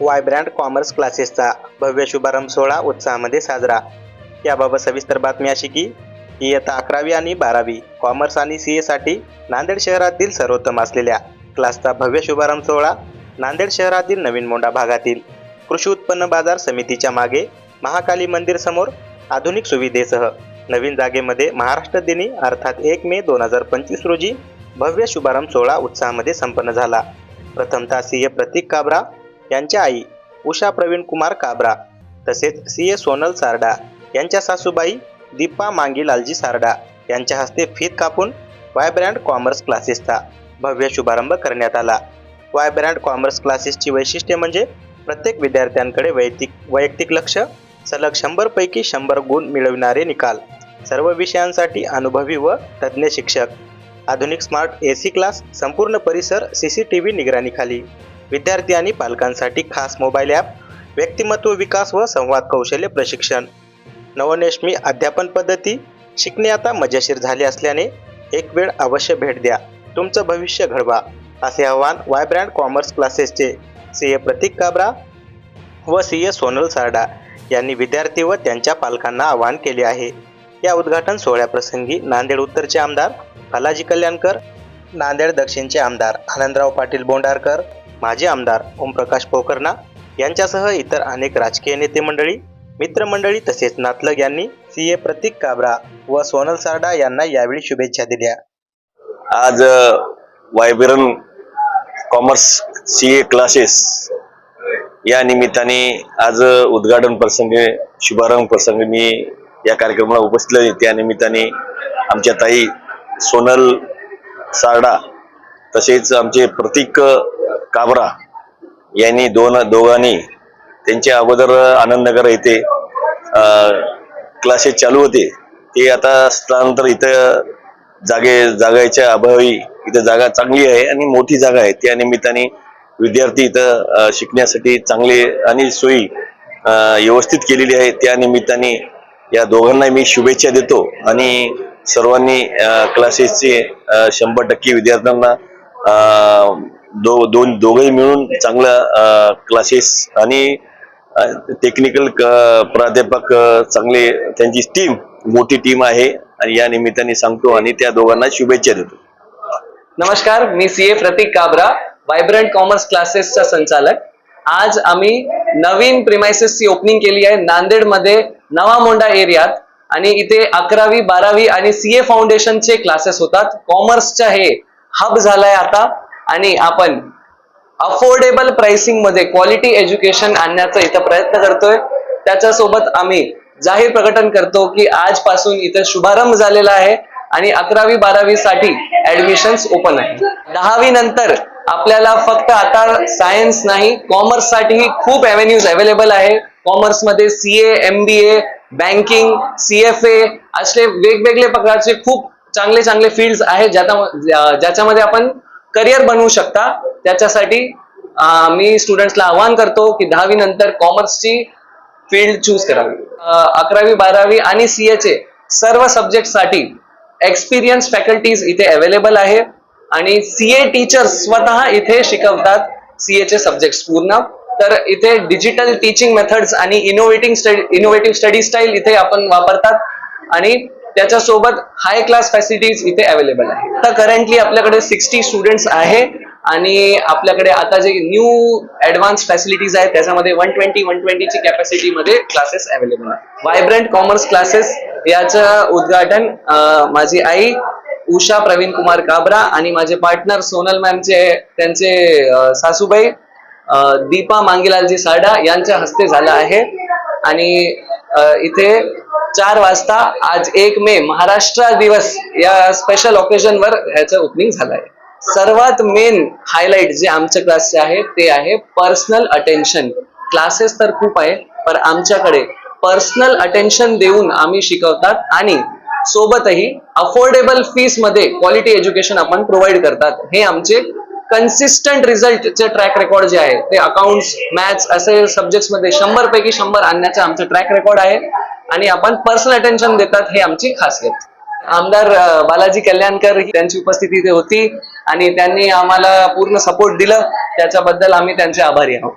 वायब्रँड commerce क्लासेसचा भव्य शुभारंभ सोहळा उत्साहामध्ये साजरा. याबाबत सविस्तर बातमी अशी की इयत्ता अकरावी आणि बारावी कॉमर्स आणि सी एसाठी नांदेड शहरातील सर्वोत्तम असलेल्या क्लासचा भव्य शुभारंभ सोहळा नांदेड शहरातील नवीन मोंडा भागातील कृषी उत्पन्न बाजार समितीच्या मागे महाकाली मंदिर समोर आधुनिक सुविधेसह नवीन जागेमध्ये महाराष्ट्र दिनी अर्थात एक मे दोन हजार पंचवीस रोजी भव्य शुभारंभ सोहळा उत्साहामध्ये संपन्न झाला. प्रथमतः सी ए प्रतीक काबरा यांच्या आई उषा प्रवीण कुमार काबरा तसेच सी ए सोनल सारडा यांच्या सासूबाई दीपा मांगी लालजी सारडा यांच्या हस्ते फीत कापून वायब्रँड कॉमर्स क्लासेसचा भव्य शुभारंभ करण्यात आला. वायब्रँड कॉमर्स क्लासेसची वैशिष्ट्ये म्हणजे प्रत्येक विद्यार्थ्यांकडे वैयक्तिक वैयक्तिक लक्ष सलग शंभरपैकी शंभर गुण मिळविणारे निकाल सर्व विषयांसाठी अनुभवी व तज्ज्ञ शिक्षक. आधुनिक स्मार्ट ए सी क्लास संपूर्ण परिसर सी सी टी व्ही निगराणीखाली. विद्यार्थी आणि पालकांसाठी खास मोबाईल ॲप व्यक्तिमत्व विकास व संवाद कौशल्य प्रशिक्षण. नवनेशमी अध्यापन पद्धती शिकणे आता मजेशीर झाले असल्याने एक वेळ अवश्य भेट द्या. तुमचं भविष्य घडवा असे आवाहन वायब्रँड कॉमर्स क्लासेसचे सी ए प्रतीक काबरा व सी ए सोनल सारडा यांनी विद्यार्थी व त्यांच्या पालकांना आवाहन केले आहे. या उद्घाटन सोहळ्याप्रसंगी नांदेड उत्तरचे आमदार फलाजी कल्याणकर नांदेड दक्षिणचे आमदार आनंदराव पाटील बोंडारकर माजी आमदार ओमप्रकाश पोकर्णा यांच्यासह इतर अनेक राजकीय नेते मंडळी मित्रमंडळी तसेच नातलग यांनी सी ए प्रतीक काबरा व सोनल सारडा यांना यावेळी शुभेच्छा दिल्या. आज vibrant commerce C A classes या निमित्ताने आज उद्घाटन प्रसंगी शुभारंभ प्रसंगी मी या कार्यक्रमाला उपस्थित आहे. त्या निमित्ताने आमच्या ताई सोनल सारडा तसेच आमचे प्रतीक काबरा यांनी दोन दोघांनी त्यांच्या अगोदर आनंदनगर येथे क्लासेस चालू होते. ते आता स्थलांतर इथं जागे जागाच्या अभावी इथं जागा चांगली आहे आणि मोठी जागा आहे. त्या निमित्ताने विद्यार्थी इथं शिकण्यासाठी चांगले आणि सोयी व्यवस्थित केलेली आहे. त्या निमित्ताने या दोघांना मी शुभेच्छा देतो आणि सर्वांनी क्लासेसचे शंभर टक्के विद्यार्थ्यांना दो दोन दोघंही मिळून चांगलं क्लासेस आणि टेक्निकल प्राध्यापक चांगले त्यांची टीम मोठी टीम आहे. आणि या निमित्ताने सांगतो आणि त्या दोघांना शुभेच्छा देतो. नमस्कार मी C A Prateek Kabra vibrant commerce क्लासेसचा संचालक. आज आम्ही नवीन प्रिमायसेसची ओपनिंग केली आहे नांदेडमध्ये नवा मोंडा एरियात. आणि इथे अकरावी बारावी आणि सी ए फाउंडेशनचे क्लासेस होतात. कॉमर्सच्या हे हब झालाय आता. आणि आपण अफोर्डेबल प्राइसिंगमध्ये क्वालिटी एज्युकेशन आणण्याचा इथं प्रयत्न करतोय. त्याच्यासोबत आम्ही जाहीर प्रकटन करतो की आजपासून इथं शुभारंभ झालेला आहे आणि अकरावी बारावी साठी ऍडमिशन ओपन आहे दहावी नंतर आपल्याला फक्त आता सायन्स नाही कॉमर्स साठीही खूप एव्हेन्यूज अवेलेबल आहे. कॉमर्समध्ये CA M B A banking C F A असे वेगवेगळे प्रकारचे खूप चांगले चांगले फील्ड आहेत ज्याच्यामध्ये आपण करिअर बनवू शकता. त्याच्यासाठी मी स्टुडंट्सला आवाहन करतो की दहावी नंतर कॉमर्सची फील्ड चूज करावी. अकरावी बारावी आणि सी एच चे सर्व सब्जेक्टसाठी एक्सपिरियन्स फॅकल्टीज इथे अवेलेबल आहे आणि सी ए टीचर्स स्वतः इथे शिकवतात सी एचे सब्जेक्ट पूर्ण. तर इथे डिजिटल टीचिंग मेथड्स आणि innovating study innovative study style इथे आपण वापरतात. आणि त्याच्यासोबत हाय क्लास फॅसिलिटीज इथे अवेलेबल आहे. आता करंटली आपल्याकडे सिक्स्टी स्टुडंट्स आहे आणि आपल्याकडे आता जे न्यू ऍडव्हान्स फॅसिलिटीज आहेत त्याच्यामध्ये वन ट्वेंटी वन ट्वेंटीची कॅपॅसिटीमध्ये क्लासेस अवेलेबल आहे व्हायब्रंट कॉमर्स क्लासेस याचं उद्घाटन माझी आई उषा प्रवीण कुमार काबरा आणि माझे पार्टनर सोनल मॅमचे त्यांचे सासूबाई दीपा मांगीलालजी साडा यांच्या हस्ते झालं आहे. आणि इथे चार वाजता आज एक मे महाराष्ट्र दिवस या स्पेशल ऑकेजन वर ह्याचं ओपनिंग झालं आहे सर्वात मेन हायलाइट जे आमच्या क्लासचे आहे ते आहे पर्सनल अटेन्शन क्लासेस तर खूप आहे पण आमच्याकडे पर्सनल अटेन्शन देऊन आम्ही शिकवतात आणि सोबतही अफोर्डेबल फीसमध्ये क्वालिटी एज्युकेशन आपण प्रोव्हाइड करतात. हे आमचे कन्सिस्टंट रिझल्टचे ट्रॅक रेकॉर्ड जे आहे ते अकाउंट्स मॅथ्स असे सब्जेक्टमध्ये शंभर पैकी शंभर आणण्याचं आमचं ट्रॅक रेकॉर्ड आहे. आणि आपण पर्सनल अटेन्शन देतात हे आमची खासियत. आमदार बालाजी कल्याणकर ही त्यांची उपस्थिती इथे होती. आणि त्यांनी आम्हाला पूर्ण सपोर्ट दिलं. त्याच्याबद्दल आम्ही त्यांचे आभारी आहोत.